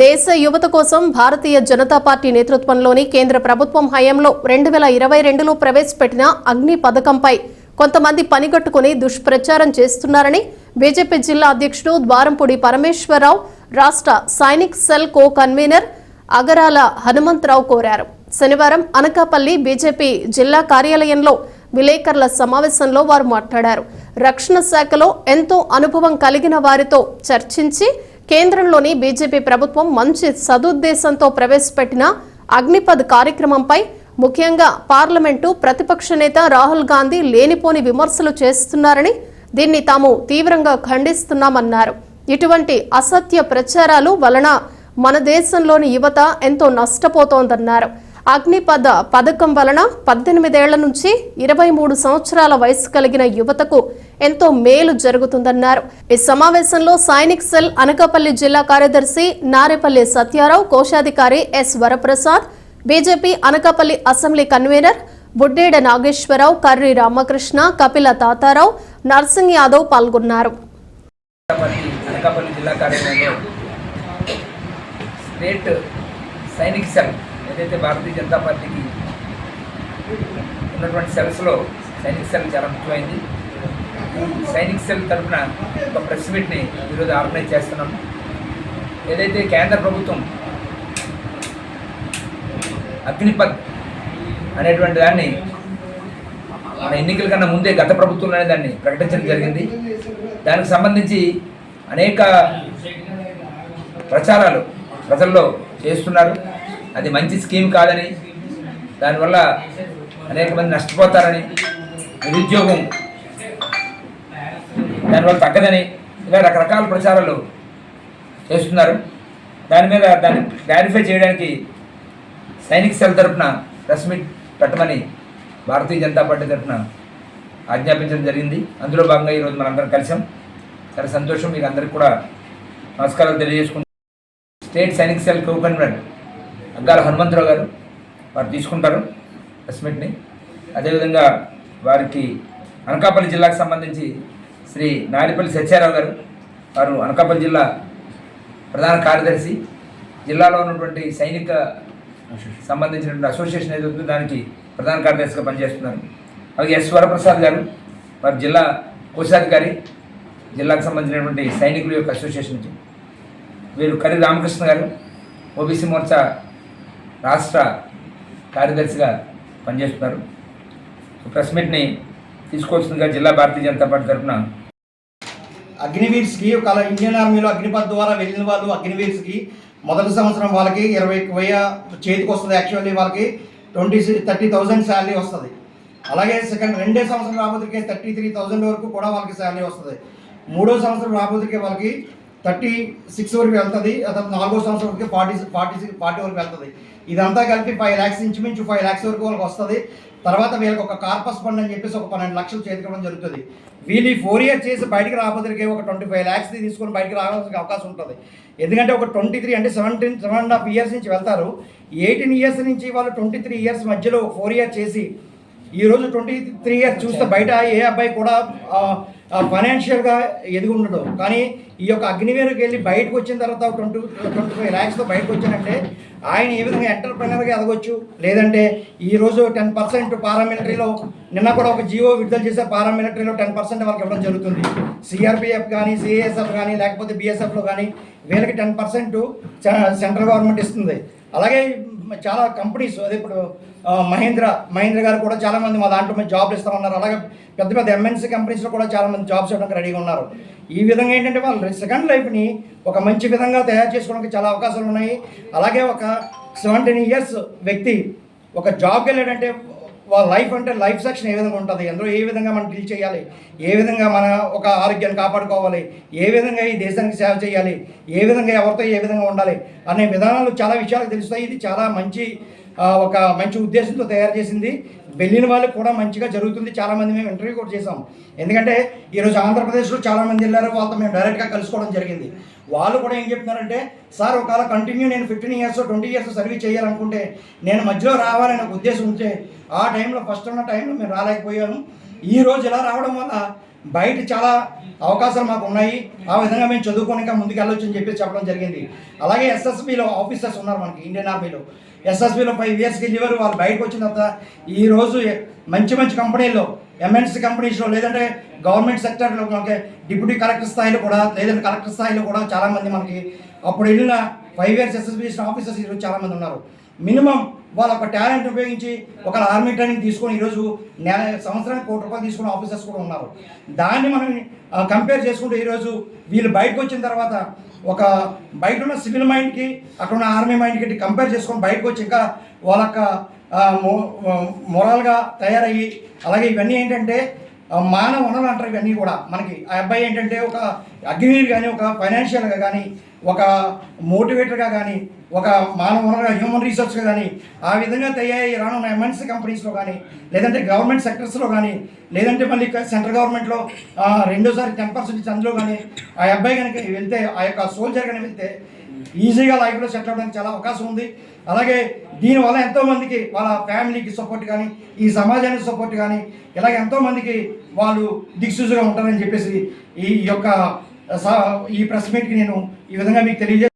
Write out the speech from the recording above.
దేశ యువత కోసం భారతీయ జనతా పార్టీ నేతృత్వంలోని కేంద్ర ప్రభుత్వం హయాంలో రెండు వేల ఇరవై రెండులో ప్రవేశపెట్టిన అగ్ని పథకంపై కొంతమంది పనిగట్టుకుని దుష్ప్రచారం చేస్తున్నారని బీజేపీ జిల్లా అధ్యక్షుడు ద్వారంపూడి పరమేశ్వరరావు రాష్ట్ర Sainik cell co convener Agarala Hanumantharao కోరారు. శనివారం అనకాపల్లి బీజేపీ జిల్లా కార్యాలయంలో విలేకరుల సమావేశంలో వారు మాట్లాడారు. రక్షణ శాఖలో ఎంతో అనుభవం కలిగిన వారితో చర్చించి కేంద్రంలోని బీజేపీ ప్రభుత్వం మంచి సదుద్దేశంతో ప్రవేశపెట్టిన అగ్నిపథ్ కార్యక్రమంపై ముఖ్యంగా పార్లమెంటు ప్రతిపక్ష నేత రాహుల్ గాంధీ లేనిపోని విమర్శలు చేస్తున్నారని దీన్ని తాము తీవ్రంగా ఖండిస్తున్నామన్నారు. ఇటువంటి అసత్య ప్రచారాలు వలన మన దేశంలోని యువత ఎంతో నష్టపోతోందన్నారు. అగ్నిపథ పథకం వలన పద్దెనిమిదేళ్ళ నుంచి ఇరవై మూడు సంవత్సరాల వయసు కలిగిన యువతకు ఎంతో మేలు జరుగుతుందన్నారు. ఈ సమావేశంలో సైనిక్ సెల్ అనకాపల్లి జిల్లా కార్యదర్శి నారేపల్లి సత్యారావు కోశాధికారి S Varaprasad BJP Anakapalli assembly convener Buddeda Nageswararao Karri Ramakrishna Kapila Tatarao Narsing Yadav పాల్గొన్నారు. స్టేట్ సైనిక్ సెల్ ఏదైతే భారతీయ జనతా పార్టీకి ఉన్నటువంటి సెల్స్లో సైనిక్ సెల్ చాలా ముఖ్యమైంది. ఈ సైనిక్ సెల్ తరఫున ఒక ప్రెస్ మీట్ని ఈరోజు ఆర్గనైజ్ చేస్తున్నాము ఏదైతే కేంద్ర ప్రభుత్వం అగ్నిపథ్ అనేటువంటి దాన్ని మన ఎన్నికల కన్నా ముందే గత ప్రభుత్వంలోనే దాన్ని ప్రకటించడం జరిగింది. దానికి సంబంధించి అనేక ప్రచారాలు ప్రజల్లో చేస్తున్నారు. అది మంచి స్కీమ్ కాదని దానివల్ల అనేక మంది నష్టపోతారని నిరుద్యోగం దానివల్ల తగ్గదని ఇలా రకరకాల ప్రచారాలు చేస్తున్నారు. దాని మీద దాన్ని క్లారిఫై చేయడానికి సైనిక సెల్ తరఫున ప్రెస్ మీట్ పెట్టమని భారతీయ జనతా పార్టీ తరఫున ఆజ్ఞాపించడం జరిగింది. అందులో భాగంగా ఈరోజు మనందరం కలిసాం. చాలా సంతోషం. మీకు అందరికీ కూడా నమస్కారాలు తెలియజేసుకుంటాం state Sainik cell co convener Aggala Hanumantharao గారు వారు తీసుకుంటారు ప్రెస్ మీట్ని అదేవిధంగా వారికి అనకాపల్లి జిల్లాకు సంబంధించి శ్రీ నారిపల్లి సత్యారావు గారు వారు అనకాపల్లి జిల్లా ప్రధాన కార్యదర్శి. జిల్లాలో ఉన్నటువంటి సైనిక సంబంధించినటువంటి అసోసియేషన్ ఏది ఉందో దానికి ప్రధాన కార్యదర్శిగా పనిచేస్తున్నారు. అలాగే ఎస్ వరప్రసాద్ గారు వారి జిల్లా కోశాధికారి జిల్లాకు సంబంధించినటువంటి సైనికుల యొక్క అసోసియేషన్కి వీరు కరి రామకృష్ణ గారు ఓబీసీ మోర్చా రాష్ట్ర కార్యదర్శిగా పనిచేస్తున్నారు. ప్రెస్ మీట్ని తీసుకొస్తుందిగా జిల్లా భారతీయ జనతా పార్టీ తరఫున. అగ్నివీర్స్కి ఒక ఇండియన్ ఆర్మీలో అగ్నిపథ్ ద్వారా వెళ్ళిన వాళ్ళు అగ్నివీర్స్కి మొదటి సంవత్సరం వాళ్ళకి ఇరవై వెయ్యి చేతికి వస్తుంది యాక్చువల్లీ వాళ్ళకి ట్వంటీ థర్టీ థౌజండ్ శాలరీ వస్తుంది. అలాగే సెకండ్ రెండే సంవత్సరం రాబోతుకే థర్టీ త్రీ థౌజండ్ వరకు కూడా వాళ్ళకి శాలరీ వస్తుంది. మూడో సంవత్సరం రాబోతుకే వాళ్ళకి థర్టీ సిక్స్ వరకు వెళ్తుంది అతను నాలుగో సంవత్సరం వరకు ఫార్టీ ఫార్టీ సిక్స్ ఫార్టీ వరకు వెళ్తుంది. ఇదంతా కలిపి ఫైవ్ ల్యాక్స్ ఇంచుమించు ఫైవ్ ల్యాక్స్ వరకు వాళ్ళకి వస్తుంది. తర్వాత వీళ్ళకి ఒక కార్పస్ ఫండ్ అని చెప్పేసి ఒక పన్నెండు లక్షలు చేతికడం జరుగుతుంది. వీళ్ళు ఈ ఫోర్ ఇయర్ చేసి బయటికి రాబోతులకి ఒక ట్వంటీ ఫైవ్ ల్యాక్స్ తీసుకొని బయటికి రావాల్సిన అవకాశం ఉంటుంది. ఎందుకంటే ఒక ట్వంటీ త్రీ అంటే seventeen seven and half years నుంచి వెళ్తారు. ఎయిటీన్ ఇయర్స్ నుంచి వాళ్ళు ట్వంటీ త్రీ ఇయర్స్ మధ్యలో ఫోర్ ఇయర్ చేసి ఈ రోజు ట్వంటీ త్రీ ఇయర్స్ చూస్తే బయట ఏ అబ్బాయి కూడా ఫైనాన్షియల్గా ఎదిగి కానీ ఈ యొక్క అగ్నివేరుకి వెళ్ళి బయటకు వచ్చిన తర్వాత ట్వంటీ ట్వంటీ ఫైవ్ ల్యాక్స్తో బయటకు వచ్చానంటే ఆయన ఏ విధంగా ఎంటర్ప్రినర్గా ఎదగొచ్చు? లేదంటే ఈరోజు టెన్ పర్సెంట్ పారామిలిటరీలో నిన్న కూడా ఒక జియో విడుదల చేసే పారామిలిటరీలో టెన్ పర్సెంట్ వాళ్ళకి ఇవ్వడం జరుగుతుంది. సిఆర్పిఎఫ్ కానీ సిఏఎస్ఎఫ్ కానీ లేకపోతే బిఎస్ఎఫ్లో కానీ వీళ్ళకి టెన్ పర్సెంట్ సెంట్రల్ గవర్నమెంట్ ఇస్తుంది. అలాగే చాలా కంపెనీస్ అదే ఇప్పుడు మహేంద్ర మహేంద్ర గారు కూడా చాలామంది మా దాంట్లో మేము జాబ్లు ఇస్తా ఉన్నారు. అలాగే పెద్ద పెద్ద ఎంఎన్సీ కంపెనీస్లో కూడా చాలామంది జాబ్స్ ఇవ్వడానికి రెడీగా ఉన్నారు. ఈ విధంగా ఏంటంటే వాళ్ళు సెకండ్ లైఫ్ని ఒక మంచి విధంగా తయారు చేసుకోవడానికి చాలా అవకాశాలు ఉన్నాయి. అలాగే ఒక సెవెంటీన్ ఇయర్స్ వ్యక్తి ఒక జాబ్కి వెళ్ళాడంటే వాళ్ళ లైఫ్ అంటే లైఫ్ సెక్షన్ ఏ విధంగా ఉంటుంది? అందులో ఏ విధంగా మనం డీల్ చేయాలి? ఏ విధంగా మన ఒక ఆరోగ్యాన్ని కాపాడుకోవాలి? ఏ విధంగా ఈ దేశానికి సేవ చేయాలి? ఏ విధంగా ఎవరితో ఏ విధంగా ఉండాలి? అనే విధానాలు చాలా విషయాలు తెలుస్తాయి. ఇది చాలా మంచి ఒక మంచి ఉద్దేశంతో తయారు చేసింది. వెళ్ళిన వాళ్ళకి కూడా మంచిగా జరుగుతుంది. చాలామంది మేము ఇంటర్వ్యూ కూడా చేసాం ఎందుకంటే ఈరోజు ఆంధ్రప్రదేశ్లో చాలామంది వెళ్ళారు. వాళ్ళతో మేము డైరెక్ట్గా కలుసుకోవడం జరిగింది. వాళ్ళు కూడా ఏం చెప్తున్నారంటే సార్ ఒకవేళ కంటిన్యూ నేను fifteen years twenty years service చేయాలనుకుంటే నేను మధ్యలో రావాలనే ఉద్దేశం ఉంటే ఆ టైంలో ఫస్ట్ ఉన్న టైంలో మేము రాలేకపోయాను. ఈ రోజు ఇలా రావడం వల్ల బయట చాలా అవకాశాలు మాకు ఉన్నాయి. ఆ విధంగా మేము చదువుకొని ఇంకా ముందుకు వెళ్ళొచ్చు అని చెప్పి చెప్పడం జరిగింది. అలాగే ఎస్ఎస్బిలో ఆఫీసర్స్ ఉన్నారు మనకి ఇండియన్ ఆర్మీలో ఎస్ఎస్బిలో ఫైవ్ ఇయర్స్కి వెళ్ళేవారు. వాళ్ళు బయటకు వచ్చిన తర్వాత ఈ రోజు మంచి మంచి కంపెనీల్లో ఎంఎన్సీ కంపెనీస్లో లేదంటే గవర్నమెంట్ సెక్టర్లో మనకి డిప్యూటీ కలెక్టర్ స్థాయిలో కూడా లేదంటే కలెక్టర్ స్థాయిలో కూడా చాలామంది మనకి అప్పుడు వెళ్ళిన ఫైవ్ ఇయర్స్ ఎస్ఎస్బి ఆఫీసర్స్ ఈరోజు చాలామంది ఉన్నారు. మినిమం వాళ్ళ ఒక టాలెంట్ ఉపయోగించి ఒక ఆర్మీ ట్రైనింగ్ తీసుకొని ఈరోజు నెల సంవత్సరానికి కోటి రూపాయలు తీసుకున్న ఆఫీసర్స్ కూడా ఉన్నారు. దాన్ని మనం కంపేర్ చేసుకుంటే ఈరోజు వీళ్ళు బయటకు వచ్చిన తర్వాత ఒక బయట ఉన్న సివిల్ మైండ్కి అక్కడ ఉన్న ఆర్మీ మైండ్కి కంపేర్ చేసుకొని బయటకు వచ్చి ఇంకా వాళ్ళ మొరల్గా తయారయ్యి అలాగే ఇవన్నీ ఏంటంటే మానవ వనరులు అంటారు ఇవన్నీ కూడా. మనకి ఆ అబ్బాయి ఏంటంటే ఒక అగ్నివీర్ కానీ ఒక ఫైనాన్షియల్గా కానీ ఒక మోటివేటర్గా కానీ ఒక మానవ వనరుగా హ్యూమన్ రీసోర్స్గా కానీ ఆ విధంగా తయారై రానున్న ఎంఎన్సీ కంపెనీస్లో కానీ లేదంటే గవర్నమెంట్ సెక్టర్స్లో కానీ లేదంటే మళ్ళీ సెంట్రల్ గవర్నమెంట్లో రెండోసారి టెన్ పర్సెంట్ అందులో కానీ ఆ అబ్బాయి కనుక వెళ్తే ఆ యొక్క సోల్జర్ కనుక వెళ్తే ఈజీగా లైఫ్లో సెటిల్ అవ్వడానికి చాలా అవకాశం ఉంది. అలాగే దీనివల్ల ఎంతోమందికి వాళ్ళ ఫ్యామిలీకి సపోర్ట్ కానీ ఈ సమాజానికి సపోర్ట్ కానీ ఇలాగ ఎంతోమందికి వాళ్ళు దిక్సూజుగా ఉంటారని చెప్పేసి ఈ యొక్క ఈ ప్రెస్ మీట్కి నేను ఈ విధంగా మీకు తెలియజే